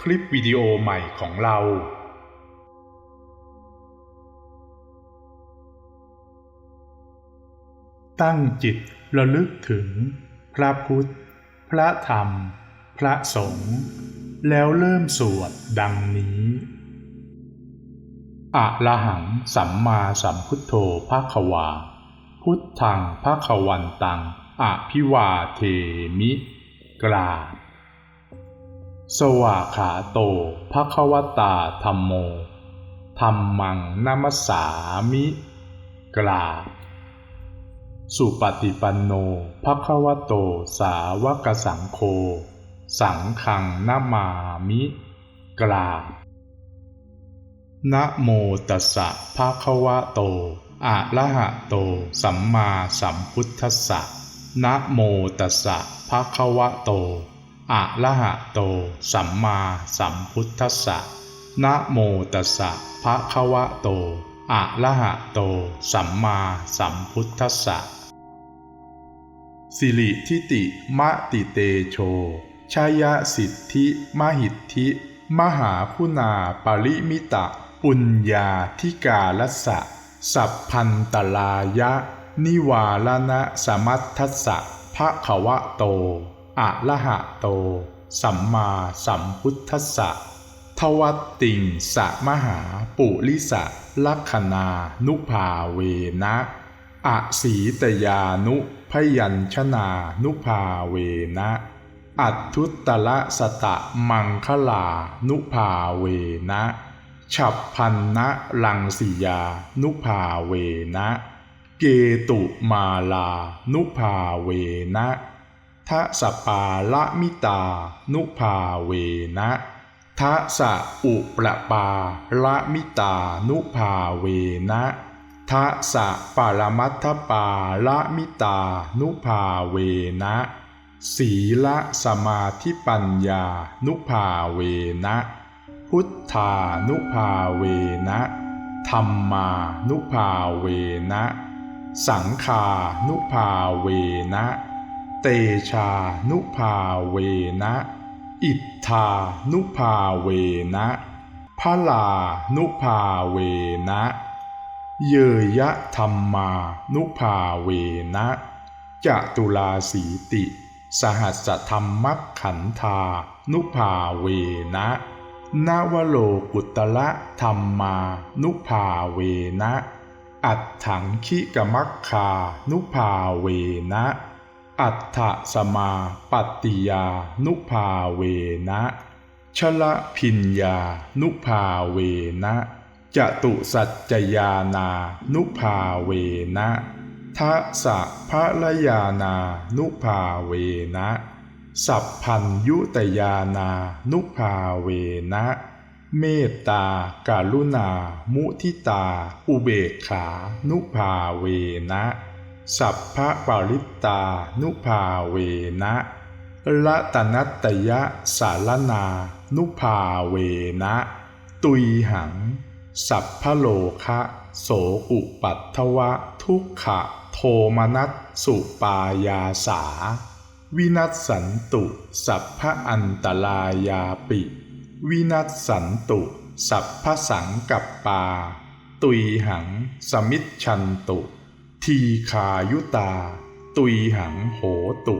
คลิปวิดีโอใหม่ของเราตั้งจิตระลึกถึง พระพุทธ พระธรรม พระสงฆ์แล้วเริ่มสวดดังนี้อะระหังสัมมาสัมพุทโธภาควา พุทธังภาควันตังอภิวาเทมิ กราบ สวาขาโตภควตาธรรมโมธรรมังนามัสามิกราสุปฏิปันโนภควโตสาวกสังโฆสังฆังนามามิกราบนะโมตัสสะภะคะวะโต อะระหะโต สัมมาสัมพุทธัสสะนะโมตัสสะภะคะวะโต อะระหะโต สัมมาสัมพุทธัสสะนะโมตัสสะภะคะวะโตอะระหะโต สัมมาสัมพุทธัสสะสิริทิติมะติเตโชชายะสิทธิมหิทธิ มหาคุณาปริมิตะ ปุญญาธิกาลสะ สัพพันตลายะ นิวาลนะสมัททัสสะภะคะวะโต อะระหะโต สัมมาสัมพุทธัสสะทวัตติงสะมหาปุริสะลักขณานุภาเวนะอะสีตยานุพยัญชนานุภาเวนะ อัตทุตละสตะมังคลานุภาเวนะ ฉับพันนะลังสิยานุภาเวนะ เกตุมาลานุภาเวนะ ทะสปาละมิตา นุภาเวนะทะสะอุประปาละมิตานุภาเวนะทะสะปรมัตถปาละมิตานุภาเวนะ สีละสมาธิปัญญานุภาเวนะ พุทธานุภาเวนะธรรมานุภาเวนะ สังฆานุภาเวนะ เตชานุภาเวนะ อิทธานุภาเวนะพะลานุภาเวนะ เยยะธรรมานุภาเวนะจตุลาสีติ สหัสธรรมักขันธานุภาเวนะ นาวโลกุตละธรรมานุภาเวนะ อัตถังคิกมักคานุภาเวนะ อัตถสมาปฏิยานุภาเวนะชละพิญญานุภาเวนะจตุสัจจยานานุภาเวนะทะสะพระลยานานุภาเวนะ สัพพัญยุตยานานุภาเวนะ เมตตาการุณา มุทิตา อุเบกขา นุภาเวนะ สัพพะปาริตตานุภาเวนะละตนัตตยะสารนานุภาเวนะ ตุยหัง สัพพะโลคะโสอุปัตถวะทุกขะโทมนัสสุปายาสา วินัสสันตุ สัพพะอันตลายาปิ วินัสสันตุ สัพพะสังกัปปา ตุยหัง สมิชชันตุ ทีขายุตา ตุยหังโหตุ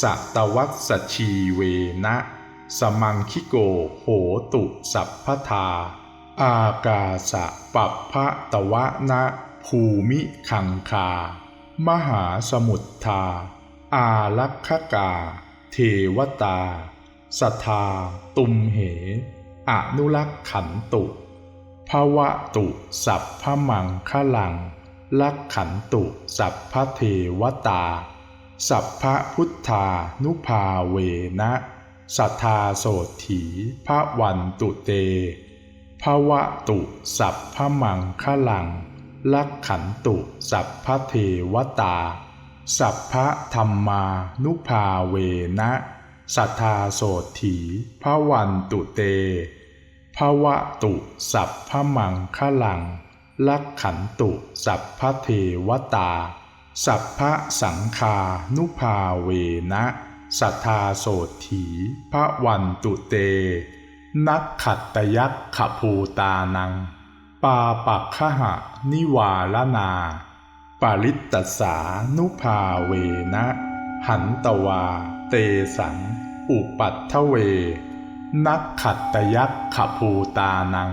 สัตวัสชีเวนะ สมังคิโกโหตุสัพพทา อากาสะปัปพะตวะนะภูมิขังคา มหาสมุทธา อาลักขกา เทวตาสทา ตุมเห อนุรักขันตุภวะตุ สัพพมังคลัง ลักขันตุสัพพเทวตา สัพพพุทธานุภาเวนะสัทธาโสถีพระวันตุเตภวะตุสัพพมังคลัง ลักขันตุสัพพเทวตา สัพพะธรรมานุภาเวนะสัทธาโสถีพระวันตุเตภวะตุสัพพมังคลัง ลักขันตุ สัพพเทวตา สัพพะสังคานุภาเวนะสัทธาโสถีพระวันตุเต นักขัตตยักขภูตานัง ปาปักขหะนิวาลนา ปาริตตสานุภาเวนะ หันตวา เตสัง อุปัตถเว นักขัตตยักขภูตานัง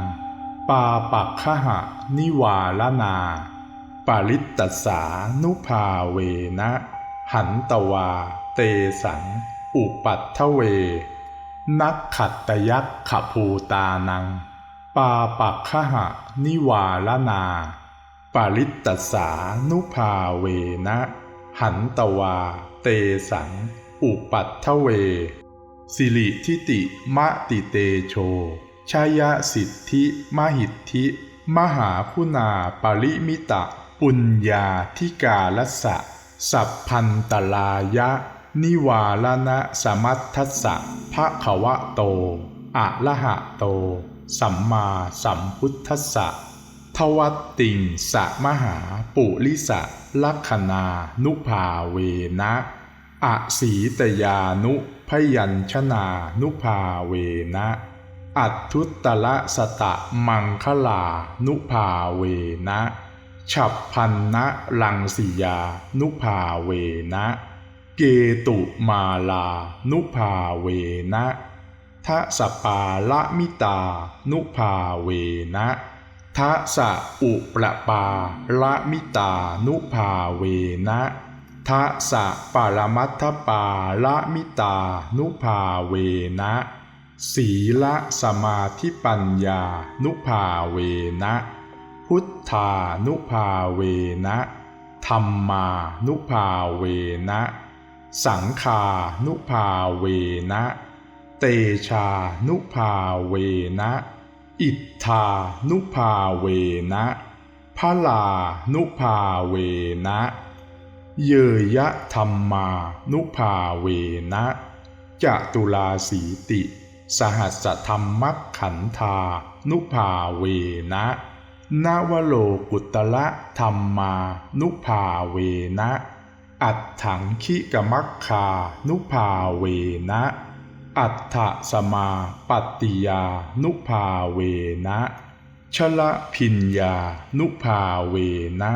ปาปักขหะ นิวาลนา ปาริตตสานุภาเวนะ หันตวา เตสัง อุปัตถเว นักขัตตยักขภูตานัง ปาปักขหะ นิวาลนา ปาริตตสานุภาเวนะ หันตวา เตสัง อุปัตถเว สิริทิติมะติเตโช ชายสิทธิ มหิทธิ มหาคุณาปริมิตะ ปุญญาธิกาลสะ สัพพันตลายะ นิวาลนะสมัททัสสะภะคะวะโต อะระหะโต สัมมาสัมพุทธัสสะทวัตติงสะมหาปุริสะลักขณานุภาเวนะอะสีตยานุพยัญชนานุภาเวนะ อัตทุตละสตะมังคลา นุภาเวนะ ฉับพันนะลังสียา นุภาเวนะ เกตุมาลา นุภาเวนะทะสปาละมิตา นุภาเวนะทะสะอุประปาละมิตานุภาเวนะทะสะปรมัตถปาละมิตานุภาเวนะ สีละสมาธิปัญญา นุภาเวนะ พุทธานุภาเวนะธรรมานุภาเวนะ สังคานุภาเวนะ เตชานุภาเวนะ อิทธานุภาเวนะพลานุภาเวนะ เยยะธรรมานุภาเวนะจตุลาสีติ สหัสธรรมักขันธา นุภาเวนะ นวโลกุตละธรรมา นุภาเวนะ อัตถังคิกมักคา นุภาเวนะ อัตถสมาปฏิยา นุภาเวนะชละพิญญา นุภาเวนะ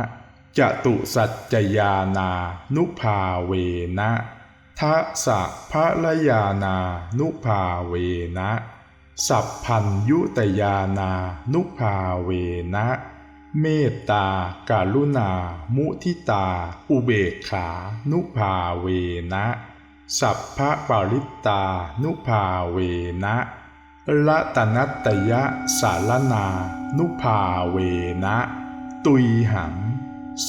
จตุสัจจยานา นุภาเวนะ ทะสะพะละยานานุภาเวนะ สัพพัญยุตยานานุภาเวนะ เมตตาการุณา มุทิตา อุเบกขา นุภาเวนะ สัพพะปริตตา นุภาเวนะละตนัตตยะสารนา นุภาเวนะ ตุยหัง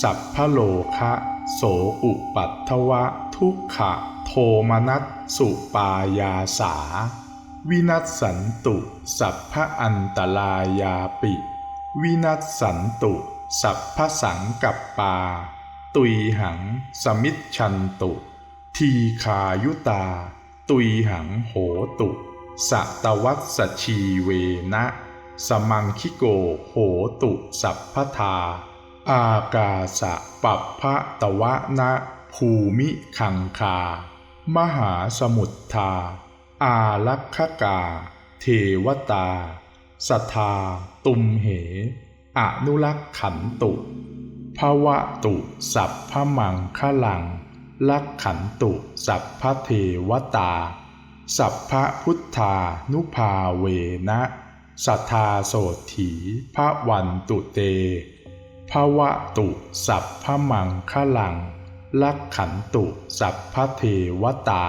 สัพพะโลคะ โสอุปัตถวะทุกขะ โทมนัสสุปายาสา วินัสสันตุสัพพอันตลายาปิ วินัสสันตุ สัพพสังกัปปา ตุยหัง สมิชชันตุ ทีขายุตา ตุยหังโหตุสะตวัตสชีเวนะ สมังคิโกโหตุสัพพทา อากาสะปัปพะตวะนะภูมิขังคา มหาสมุทธา อาลักขกา เทวตา สัทธา ตุมเห อนุลักขันตุภวะตุสัพพมังคลัง ลักขันตุ สัพพเทวตา สัพพะพุทธานุภาเวนะสัทธาโสถีพระวันตุเตภวะตุ สัพพมังคลัง ลักขันตุสัพพเทวตา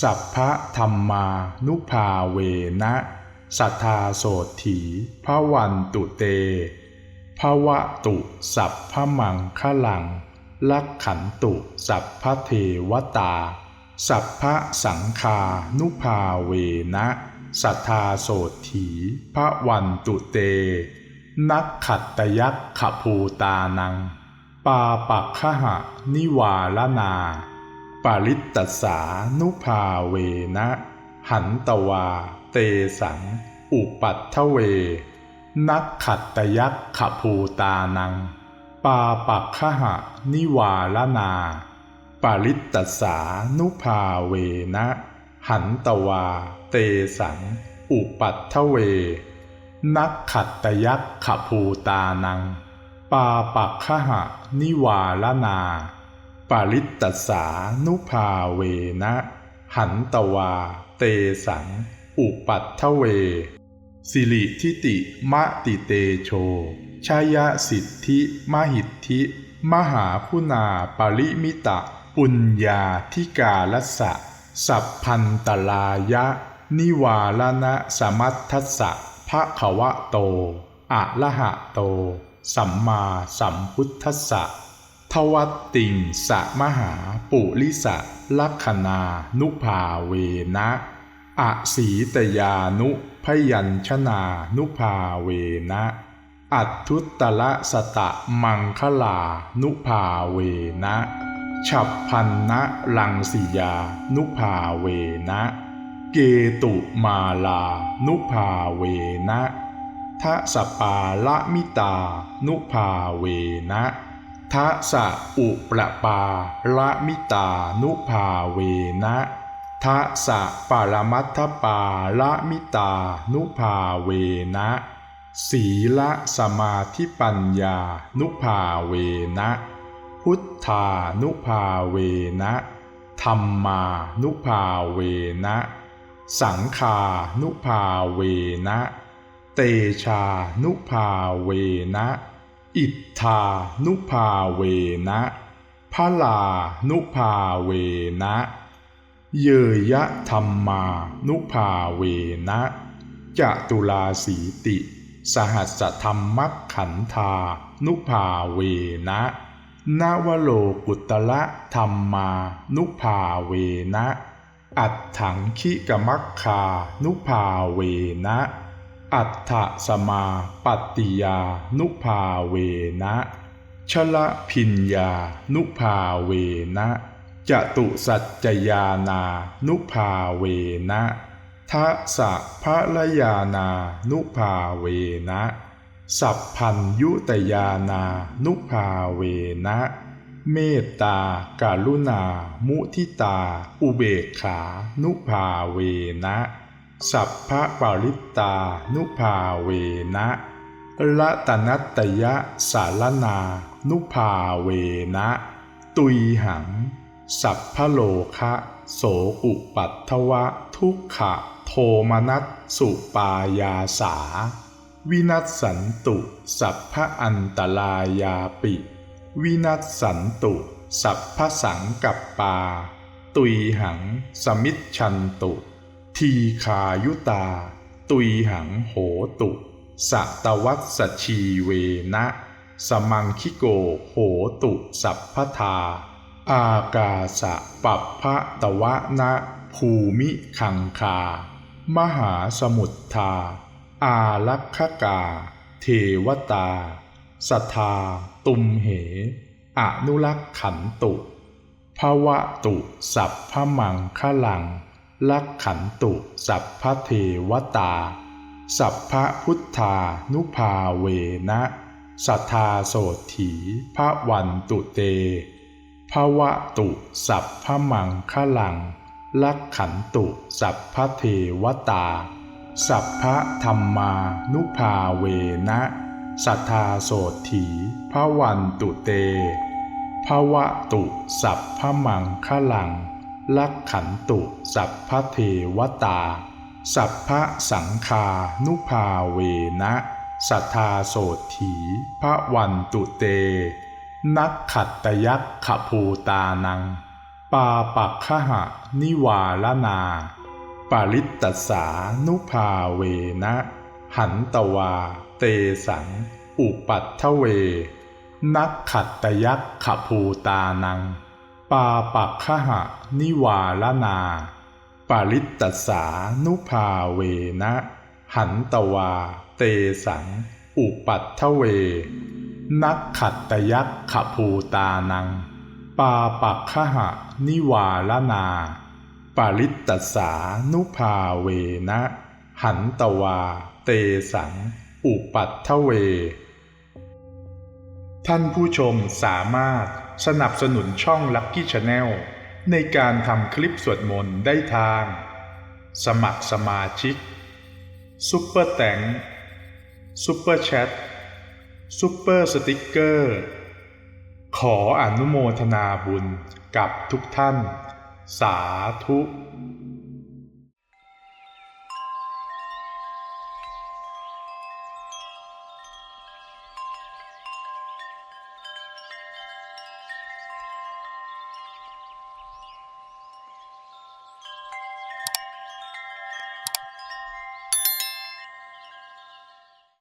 สัพพะธรรมานุภาเวนะสัทธาโสถีพระวันตุเตภวะตุสัพพมังคลัง ลักขันตุสัพพเทวตา สัพพะสังคานุภาเวนะสัทธาโสถีพระวันตุเต นักขัตตยักขภูตานัง ปาปักขหะนิวาลนา ปาริตตสานุภาเวนะ หันตวา เตสัง อุปัตถเว นักขัตตยักขภูตานัง ปาปักขหะนิวาลนา ปาริตตสานุภาเวนะ หันตวา เตสัง อุปัตถเว นักขัตตยักขภูตานัง ปาปักขหะนิวาลนา ปาริตตสานุภาเวนะ หันตวา เตสัง อุปัตถเว สิริทิติมะติเตโชชายะสิทธิมหิทธิ มหาคุณาปริมิตะ ปุญญาธิกาลสะ สัพพันตลายะ นิวาลนะสมัททัสสะภะคะวะโตอะระหะโต สัมมาสัมพุทธัสสะทวัตติงสะมหาปุริสะลักขณานุภาเวนะอะสีตยานุพยัญชนานุภาเวนะ อัตทุตตละสตะมังคลานุภาเวนะ ฉับพันนะลังสิยานุภาเวนะ เกตุมาลานุภาเวนะ ทะสปาละมิตา นุภาเวนะทะสะอุประปาละมิตานุภาเวนะทะสะปารมัตถปาละมิตานุภาเวนะสีละสมาธิปัญญานุภาเวนะ พุทธานุภาเวนะธรรมานุภาเวนะ สังคานุภาเวนะ เตชานุภาเวนะ อิทธานุภาเวนะพะลานุภาเวนะ เยยะธรรมานุภาเวนะจตุลาสีติ สหัสธรรมขันธานุภาเวนะนวโลกุตละธรรมานุภาเวนะ อัตถังคิกมัคคานุภาเวนะ อัตถสมาปฏิยานุภาเวนะชละพิญญานุภาเวนะจตุสัจจยานานุภาเวนะทะสะพระลยานานุภาเวนะ สัพพัญยุตยานานุภาเวนะ เมตตาการุณา มุทิตา อุเบกขา นุภาเวนะ สัพพะปาริตตานุภาเวนะละตนัตตยะสารนานุภาเวนะ ตุยหัง สัพพะโลคะโสอุปัตถวะทุกขะโทมนัสสุปายาสา วินัสสันตุ สัพพะอันตรายาปิ วินัสสันตุ สัพพะสังกัปปา ตุยหัง สมิชชันตุ ทีขายุตา ตุยหังโหตุสัตวัตสชีเวนะ สมังคิโกโหตุสัพพทา อากาสะปัปพะตวะนะภูมิขังคา มหาสมุทธา อาลักขกา เทวตา สทา ตุมเห อนุรักขันตุภวะตุสัพพมังคลัง ลักขันตุ สัพพเทวตา สัพพพุทธานุภาเวนะสัทธาโสถีพระวันตุเตภวะตุ สัพพมังคลัง ลักขันตุ สัพพเทวตา สัพพะธรรมานุภาเวนะสัทธาโสถีพระวันตุเตภวะตุ สัพพมังคลัง ลักขันตุสัพพเทวตา สัพพะสังคานุภาเวนะสัทธาโสถีพระวันตุเต นักขัตตยักขภูตานัง ปาปักขหะนิวาลนาปาริตตสานุภาเวนะ หันตวา เตสัง อุปัตถเว นักขัตตยักขภูตานัง ปาปักขหะนิวาลนา ปาริตตสานุภาเวนะ หันตวา เตสัง อุปัตถเว นักขัตตยักขภูตานัง ปาปักขหะนิวาลนา ปาริตตสานุภาเวนะ หันตวา เตสัง อุปัตถเว ท่านผู้ชมสามารถ สนับสนุนช่อง Lucky Channel ในการทำคลิปสวดมนต์ได้ทาง สมัครสมาชิกซุปเปอร์แตงซุปเปอร์แชทซุปเปอร์สติกเกอร์ ขออนุโมทนาบุญกับทุกท่าน สาธุ